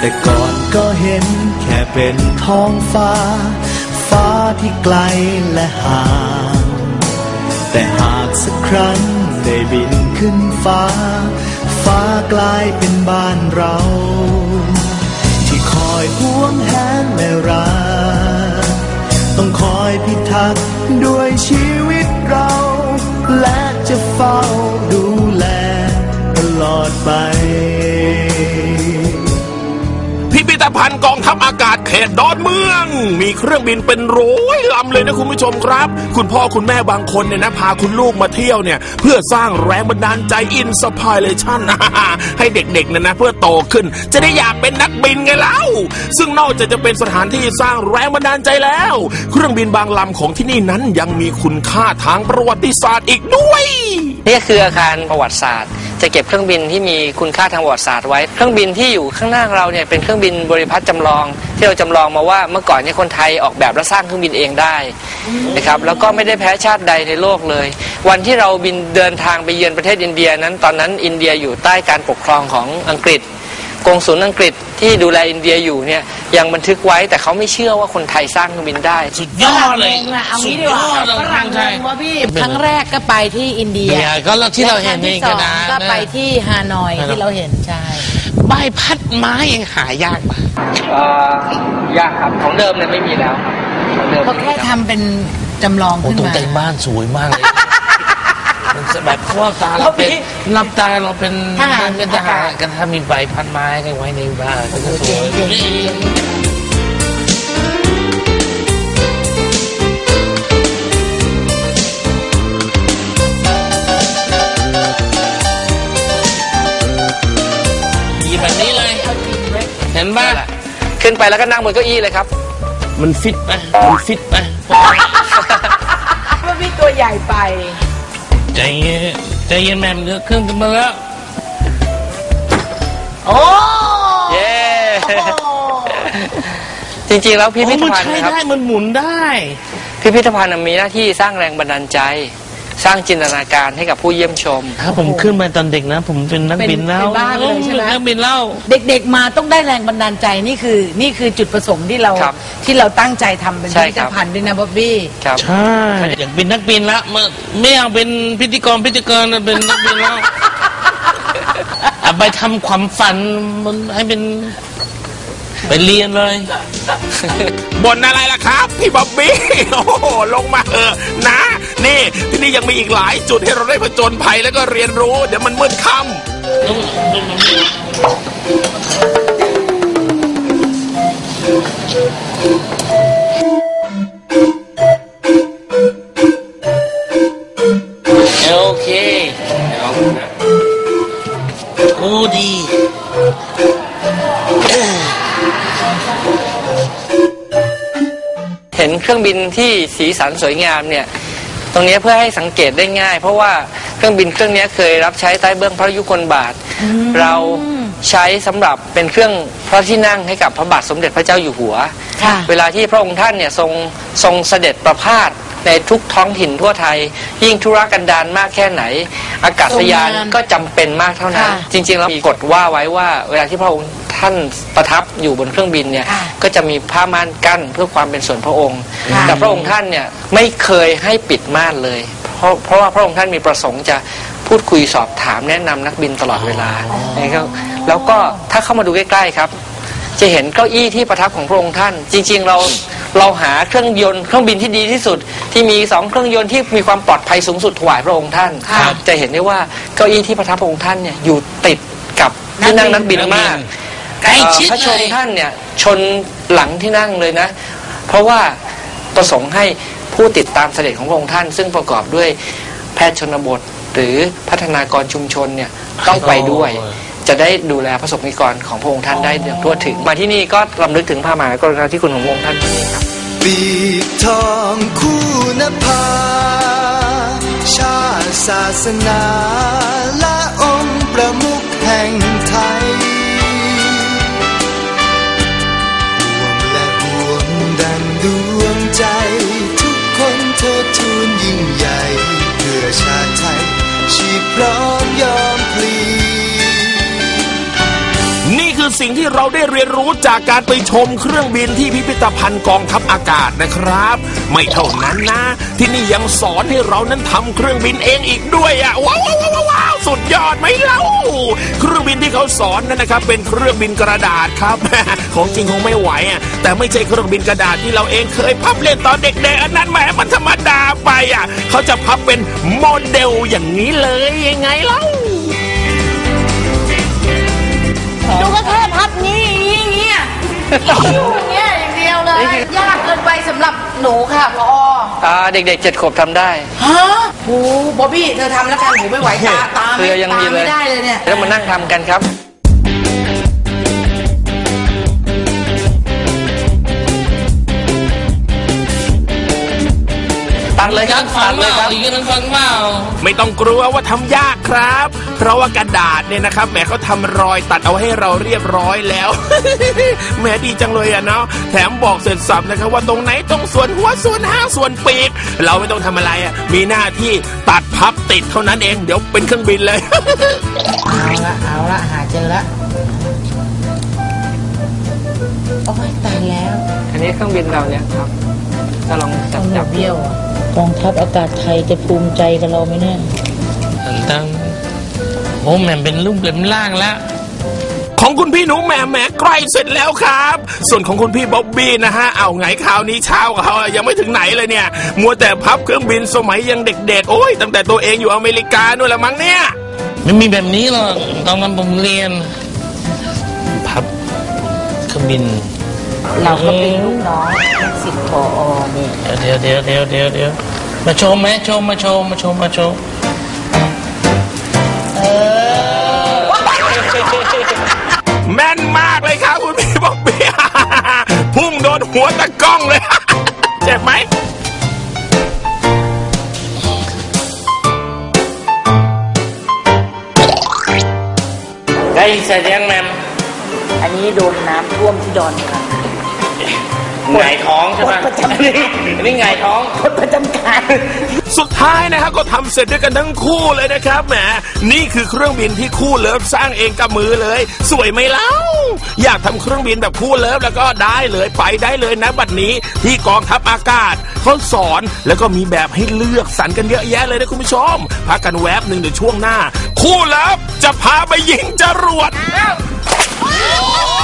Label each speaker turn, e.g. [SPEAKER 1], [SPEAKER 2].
[SPEAKER 1] แต่ก่อนก็เห็นแค่เป็นท้องฟ้า ฟ้าที่ไกลและห่าง แต่หากสักครั้งได้บินขึ้นฟ้า ฟ้ากลายเป็นบ้านเรา ที่คอยห่วงแหนและรัก ต้องคอยพิทักษ์ด้วยชีวิตเรา และจะเฝ้าดูแลตลอดไป
[SPEAKER 2] พิพิธภัณฑ์กองทัพอากาศเขตดอนเมือง มีเครื่องบินเป็นร้อยลำเลยนะคุณผู้ชมครับ คุณพ่อคุณแม่บางคนเนี่ยนะพาคุณลูกมาเที่ยวเนี่ย เพื่อสร้างแรงบันดาลใจอินสปายเลชั่นให้เด็กๆเนี่ยนะเพื่อโตขึ้น จะได้อยากเป็นนักบินไงเล่า ซึ่งนอกจากจะเป็นสถานที่สร้างแรงบันดาลใจแล้ว เครื่องบินบางลำของที่นี่นั้นยังมีคุณค่าทางประวัติศาสตร์อีกด้วย
[SPEAKER 3] นี่คืออาคารประวัติศาสตร์ จะเก็บเครื่องบินที่มีคุณค่าทางประวัติศาสตร์ไว้ เครื่องบินที่อยู่ข้างหน้าเราเนี่ยเป็นเครื่องบินบริพัตรจำลอง ที่เราจำลองมาว่าเมื่อก่อนเนี่ยคนไทยออกแบบและสร้างเครื่องบินเองได้นะครับแล้วก็ไม่ได้แพ้ชาติใดในโลกเลย วันที่เราบินเดินทางไปเยือนประเทศอินเดียนั้น ตอนนั้นอินเดียอยู่ใต้การปกครองของอังกฤษกงสุลอังกฤษ ที่ดูแลอินเดียอยู่เนี่ยยังบันทึกไว้แต่เขาไม่เชื่อว่าคนไทยสร้างเครื่องบินได้
[SPEAKER 4] สุดยอดเลย
[SPEAKER 5] ฝรั่งงงอะเอางี้ดีกว่า
[SPEAKER 4] สุดยอดเลย
[SPEAKER 5] ฝรั่งงงว่าพี่ ครั้งแรกก็ไปที่อินเดีย
[SPEAKER 4] เดียก็เราที่เราเห็น
[SPEAKER 5] และครั้ง
[SPEAKER 4] ใน
[SPEAKER 5] ที่
[SPEAKER 4] ก
[SPEAKER 5] ส
[SPEAKER 4] ระ
[SPEAKER 5] อง
[SPEAKER 4] ดาษ
[SPEAKER 5] ก็
[SPEAKER 4] นะ
[SPEAKER 5] ไปที่ฮานอย
[SPEAKER 4] ฮานอย
[SPEAKER 5] ที่เราเห็นใช่
[SPEAKER 4] ใบพัดไม้ยังหายากปะ
[SPEAKER 3] เอ่อยากครับของเดิมเนี่ยไม่มีแล้วครับของเดิม
[SPEAKER 5] เขาแค่ทำเป็นจำลอง
[SPEAKER 4] โอ้
[SPEAKER 5] ขึ้น
[SPEAKER 4] ตรง
[SPEAKER 5] มา
[SPEAKER 4] แต่งบ้านสวยมากเลยมัน แบบพวกตาเราเป็นรับตาเราเป็น
[SPEAKER 5] ทหาร
[SPEAKER 4] เป็นทหารกันถ้ามีใบพัดไม้กันไว้ในบ้านก็จะสวย
[SPEAKER 5] เจ๋ง
[SPEAKER 4] ดีแบบนี้เลย เห็นป่ะ
[SPEAKER 3] ขึ้นไปแล้วก็นั่งบนเก้าอี้เลยครับ
[SPEAKER 4] มันฟิตไหมมันฟิตไหม
[SPEAKER 5] ว่าพี่ตัวใหญ่ไป
[SPEAKER 4] ใจเย็นใจเย็นแม่มเนื้อเครื่องกันมาแล้ว
[SPEAKER 5] โอ้
[SPEAKER 3] เย้จริงๆแล้วพิ
[SPEAKER 4] โอ้
[SPEAKER 3] พิธ
[SPEAKER 4] มัน
[SPEAKER 3] ภัณฑ์
[SPEAKER 4] ใช้
[SPEAKER 3] นะครับ
[SPEAKER 4] ได้มันหมุนได้
[SPEAKER 3] พิพิธภัณฑ์มีหน้าที่สร้างแรงบันดาลใจ สร้างจินตนาการให้กับผู้เยี่ยมชม
[SPEAKER 4] ถ้าผมขึ้นไปตอนเด็กนะ ผมเป็นนัก
[SPEAKER 5] เป็น
[SPEAKER 4] บินแล้ว
[SPEAKER 5] เป็นบ้าเลยใช่ไหม
[SPEAKER 4] เป็นนักบินแล้ว
[SPEAKER 5] เด็กๆมาต้องได้แรงบันดาลใจนี่คือ นี่คือจุดประสงค์ที่เรา
[SPEAKER 3] ครับ
[SPEAKER 5] ที่เราตั้งใจทำเป็น
[SPEAKER 3] ใช่
[SPEAKER 5] พิพิ
[SPEAKER 3] ค
[SPEAKER 5] ธ
[SPEAKER 3] รับ
[SPEAKER 5] ภัณฑ์ด้วยนะบ๊อบบี้
[SPEAKER 3] ครับ
[SPEAKER 4] ใช่อยากเป็นนักบินละไม่ไม่อยากเป็นพิธีกรพิธีกรนะเป็นนักบินแล้วเอาไปทำความฝันมันให้เป็น ไปเรียนเลย
[SPEAKER 2] บนอะไรล่ะครับ พี่บ๊อบบี้ โอ้โห ลงมาเถอะนะนี่ ที่นี่ยังมีอีกหลายจุดให้เราได้ผจญภัยแล้วก็เรียนรู้ เดี๋ยวมันมืดค่ำ
[SPEAKER 4] โอเคโอ้ดี
[SPEAKER 3] เห็นเครื่องบินที่สีสันสวยงามเนี่ย ตรงนี้เพื่อให้สังเกตได้ง่าย เพราะว่าเครื่องบินเครื่องนี้เคยรับใช้ใต้เบื้องพระยุคลบาท เราใช้สำหรับเป็นเครื่องพระที่นั่งให้กับพระบาทสมเด็จพระเจ้าอยู่หัว
[SPEAKER 5] ค่ะ
[SPEAKER 3] เวลาที่พระองค์ท่านเนี่ยทรงทรงเสด็จประพาส ในทุกท้องถิ่นทั่วไทย ยิ่งธุรกันดารมากแค่ไหน อากาศยาน
[SPEAKER 5] ทรงงาน
[SPEAKER 3] ก็จำเป็นมากเท่านั้น
[SPEAKER 5] ค่ะ
[SPEAKER 3] จริงๆแล้วมีกฎว่าไว้ว่า เวลาที่พระองค์ท่านประทับอยู่บนเครื่องบินเนี่ย
[SPEAKER 5] ค่ะ
[SPEAKER 3] ก็จะมีผ้าม่านกั้นเพื่อความเป็นส่วนพระองค์
[SPEAKER 5] ค่ะ
[SPEAKER 3] แต่พระองค์ท่านเนี่ยไม่เคยให้ปิดม่านเลย เพราะเพราะว่าพระองค์ท่านมีประสงค์จะพูดคุยสอบถามแนะนำนักบินตลอดเวลานะครับแล้วก็ถ้าเข้ามาดูใกล้ๆครับ จะเห็นเก้าอี้ที่ประทับของพระองค์ท่าน จริง ๆ เราเราหาเครื่องยนต์เครื่องบินที่ดีที่สุด ที่มีสองเครื่องยนต์ที่มีความปลอดภัยสูงสุดถวายพระองค์ท่าน
[SPEAKER 5] ครับ
[SPEAKER 3] จะเห็นได้ว่าเก้าอี้ที่ประทับพระองค์ท่านเนี่ยอยู่ติดกับที่นั่งนักบินมาก
[SPEAKER 4] ใกล้ชิด
[SPEAKER 3] เอ่อพระช
[SPEAKER 4] เล
[SPEAKER 3] น
[SPEAKER 4] ย
[SPEAKER 3] ท่านเนี่ยชนหลังที่นั่งเลยนะ เพราะว่าประสงค์ให้ผู้ติดตามเสด็จของพระองค์ท่าน ซึ่งประกอบด้วยแพทย์ชนบทหรือพัฒนากรชุมชนเนี่ยต้องไปด้วย จะได้ดูแลประสบนิกรของพระองค์ท่านได้อย่างทั่วถึง มาที่นี่ก็รำลึกถึงพระมหากรุณาธิคุณของพระองค์ท่านที่นี่ครับ
[SPEAKER 1] ปีกทองคู่นภาชาติศาสนาและองค์ประมุขแห่งไทย
[SPEAKER 2] สิ่งที่เราได้เรียนรู้จากการไปชมเครื่องบินที่พิพิธภัณฑ์กองทัพอากาศนะครับ ไม่เท่านั้นนะ ที่นี่ยังสอนให้เรานั้นทำเครื่องบินเองอีกด้วยอะว้าวว้าวว้าวาวสุดยอดไหมเล่าเครื่องบินที่เขาสอนนั่นนะครับ เป็นเครื่องบินกระดาษครับ ของจริงคงไม่ไหวอะแต่ไม่ใช่เครื่องบินกระดาษที่เราเองเคยพับเล่นตอนเด็กๆอันนั้นแหมมันธรรมดาไปอะเขาจะพับเป็นโมเดลอย่างนี้เลยยังไงเล่า
[SPEAKER 5] ดูก็แค่พับนี้อย่างเงี้ยอย่างเงี้ยอย่างเดียวเลย ยากเกินไปสำหรับหนูค่ะพอ
[SPEAKER 3] อ่าเด็กๆเจ็ดขวบทำได้
[SPEAKER 5] ฮะโอ้บอบบี้เธอทำแล้วกันหนูไม่ไหวตาตา
[SPEAKER 3] เรื
[SPEAKER 5] ไม่
[SPEAKER 3] อยัง
[SPEAKER 5] ตา
[SPEAKER 3] มีเลย
[SPEAKER 5] ไม่ได้เลยเนี่ย
[SPEAKER 3] แล้วมานั่งทำกันครับ ตัดเลยครับ
[SPEAKER 4] ฟั
[SPEAKER 3] ตั
[SPEAKER 4] ง
[SPEAKER 3] ด
[SPEAKER 4] เป
[SPEAKER 3] เลย
[SPEAKER 4] ล่า
[SPEAKER 3] ครับ
[SPEAKER 4] อีกนั้นฟังเปล่า
[SPEAKER 2] ไม่ต้องกลัวว่าทำยากครับ เพราะว่ากระดาษเนี่ยนะครับแหมเขาทำรอยตัดเอาให้เราเรียบร้อยแล้วแหมดีจังเลยอะเนาะแถมบอกเสร็จสับนะครับว่าตรงไหนตรงส่วนหัวส่วนหางส่วนปีก เราไม่ต้องทำอะไรอะมีหน้าที่ตัดพับติดเท่านั้นเองเดี๋ยวเป็นเครื่องบินเลย
[SPEAKER 5] เอาละเอาละหาเจอละโอ้ยตายแล้ว
[SPEAKER 3] อันนี้เครื่องบินเราเนี่ยครับ ถ้าลองจับจับ
[SPEAKER 5] เบี้ยวอะ
[SPEAKER 6] กองทัพอากาศไทยจะภูมิใจกับเราไหมเนี่ย
[SPEAKER 4] ตั้งโอ้แม่งเป็นรูปเป็นร่างแล้ว
[SPEAKER 2] ของคุณพี่หนูแหม่แหม่ใกล้เสร็จแล้วครับ ส่วนของคุณพี่บ๊อบบี้นะฮะ เอาไงข่าวนี้เช้ากับเขาอะยังไม่ถึงไหนเลยเนี่ย มัวแต่พับเครื่องบินสมัยยังเด็กๆ โอ้ยตั้งแต่ตัวเองอยู่อเมริกานู่นละมั้งเนี่ย
[SPEAKER 4] ไม่มีแบบนี้หรอกตอนนั้นผมเรียน พับเครื่องบิน
[SPEAKER 5] เราก็เป็นลูกน้องลูกศิษย์พอเนี่ย
[SPEAKER 4] เดี๋ยวเดี๋ยวเดี๋ยวเดี๋ยวเดี๋ยวมาชมไหมชมมาชมมาชมมาชม
[SPEAKER 2] แม่นมากเลยครับคุณพี่บ๊อบบี้พุ่งโดนหัวตะกล้องเลยเจ็บไหม
[SPEAKER 4] ได้เสร็จยังแมม
[SPEAKER 5] อันนี้โดนน้ำท่วมที่ดอนค่ะ
[SPEAKER 4] หงายท้องใช่ไหม
[SPEAKER 5] ประจำ
[SPEAKER 4] อันนี้หงายท้อง
[SPEAKER 5] คนประจำการ
[SPEAKER 2] สุดท้ายนะครับก็ทำเสร็จด้วยกันทั้งคู่เลยนะครับแหมนี่คือเครื่องบินที่คู่เลิฟสร้างเองกับมือเลย สวยไหมเล่าอยากทำเครื่องบินแบบคู่เลิฟแล้วก็ได้เลยไปได้เลยนะบัดนี้ที่กองทัพอากาศเขาสอนแล้วก็มีแบบให้เลือกสรรกันเยอะแยะเลยนะคุณผู้ชมพักกันแวบหนึ่งเดี๋ยวช่วงหน้า คู่เลิฟจะพาไปยิงจรวด
[SPEAKER 5] โ